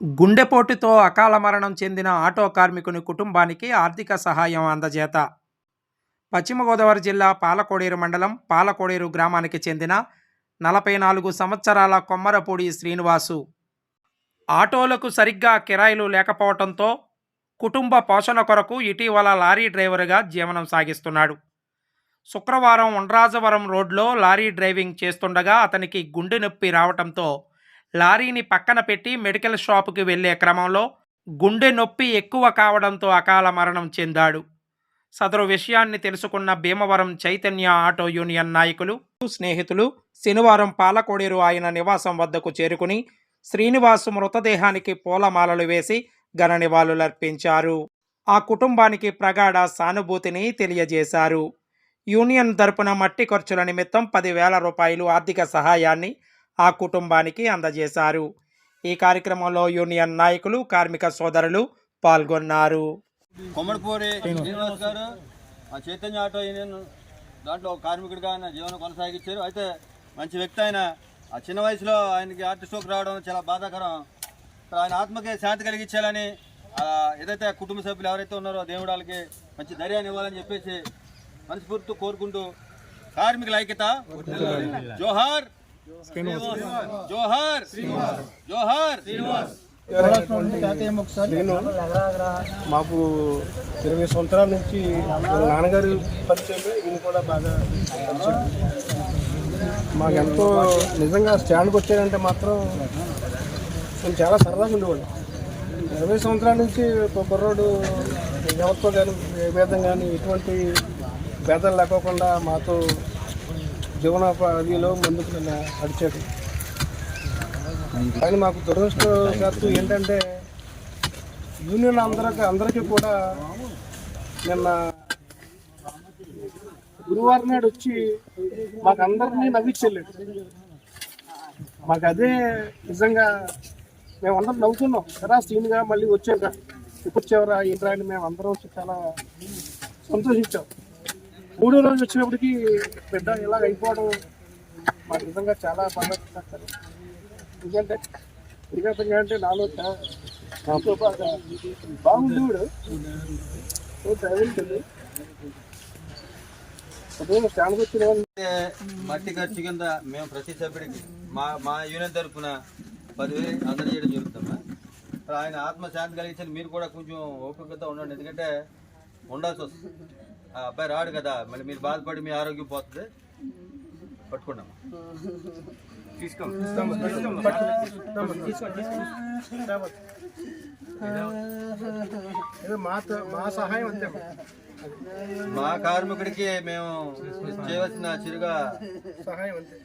గుండెపోటుతో అకాల మరణం చెందిన ఆటో కార్మికుని కుటుంబానికి ఆర్థిక సహాయం అందజేత. పశ్చిమ గోదావరి జిల్లా పాలకోడేరు మండలం పాలకోడేరు గ్రామానికి చెందిన నలభై నాలుగు సంవత్సరాల కొమ్మరపూడి శ్రీనివాసు. ఆటోలకు సరిగ్గా కిరాయిలు లేకపోవడంతో కుటుంబ పోషణ కొరకు ఇటీవల లారీ డ్రైవర్గా జీవనం సాగిస్తున్నాడు. శుక్రవారం ఉండ్రాజవరం రోడ్లో లారీ డ్రైవింగ్ చేస్తుండగా అతనికి గుండె నొప్పి రావడంతో లారీని పక్కన పెట్టి మెడికల్ షాపుకి వెళ్ళే క్రమంలో గుండె నొప్పి ఎక్కువ కావడంతో అకాల మరణం చెందాడు. సదరు విషయాన్ని తెలుసుకున్న భీమవరం చైతన్య ఆటో యూనియన్ నాయకులు స్నేహితులు శనివారం పాలకోడేరు ఆయన నివాసం వద్దకు చేరుకుని శ్రీనివాసు మృతదేహానికి పూలమాలలు వేసి ఘన నివాళులర్పించారు. ఆ కుటుంబానికి ప్రగాఢ సానుభూతిని తెలియజేశారు. యూనియన్ తరపున మట్టి ఖర్చుల నిమిత్తం పదివేల రూపాయలు ఆర్థిక సహాయాన్ని ఆ కుటుంబానికి అందజేశారు. ఈ కార్యక్రమంలో యూనియన్ నాయకులు కార్మిక సోదరులు పాల్గొన్నారు. కొమ్మడిపూరి శ్రీనివాస్ గారు ఆ చైతన్య ఆటో యూనియన్ దాంట్లో కార్మికుడిగా ఆయన జీవనం కొనసాగించారు. అయితే మంచి వ్యక్తి ఆయన. ఆ చిన్న వయసులో ఆయనకి హార్ట్ స్ట్రోక్ రావడం చాలా బాధాకరం. ఆయన ఆత్మకి శాంతి కలిగించాలని ఏదైతే కుటుంబ సభ్యులు ఎవరైతే ఉన్నారో దేవుడు వాళ్ళకి మంచి ధైర్యాన్ని ఇవ్వాలని చెప్పేసి మనస్ఫూర్తి కోరుకుంటూ కార్మికుల ఐక్యత. జోహార్ జోహార్. జోహార్. నేను మాకు ఇరవై సంవత్సరాల నుంచి నాన్నగారు పరిచయం ఈయన కూడా బాగా మాకు ఎంతో నిజంగా స్టాండ్కి వచ్చారంటే మాత్రం నేను చాలా సరదాగా ఉండేవాళ్ళం. ఇరవై సంవత్సరాల నుంచి ఒక కుర్రోడు ఎవరితో కానీ ఏ భేదం కానీ ఎటువంటి భేదాలు లేకోకుండా మాతో జీవనోపాధిలో ముందుకు నడిచాడు. కానీ మాకు దురదృష్టవశాత్తు ఏంటంటే యూనియన్ అందరికి అందరికీ కూడా నిన్న గురువారం నాడు వచ్చి మాకు అందరినీ నవ్వించి వెళ్ళాడు. మాకు అదే నిజంగా మేమందరం నవ్వుతున్నాం. సరా సీన్గా మళ్ళీ వచ్చాక ఇప్పుడు చివరా ఏంట్రా అని మేము అందరం వచ్చి చాలా సంతోషించాం. మూడో రోజు వచ్చినప్పటికీ బిడ్డ ఇలాగ అయిపోవడం మాకు నిజంగా చాలా బాగా సార్ ఎందుకంటే ఎందుకంటే అంటే నాలో చా- నాతో బాగా మట్టి ఖర్చు కింద మేము ప్రతి సభ్యుడికి మా మా యూనియన్ తరఫున పదివేలు అందజేయడం జరుగుతుందా మరి ఆయన ఆత్మశాంతి కలిగించని మీరు కూడా కొంచెం ఓపికతో ఉండండి. ఎందుకంటే ఉండాల్సి వస్తుంది. ఆ అబ్బాయి రాడు కదా మళ్ళీ మీరు బాధపడి మీ ఆరోగ్యం పోతుంది. పట్టుకున్నాం ఏదో మా త- మా సహాయం అంతే. మా కార్మికుడికి మేము చేయవలసిన చిరుగా సహాయం అంతే.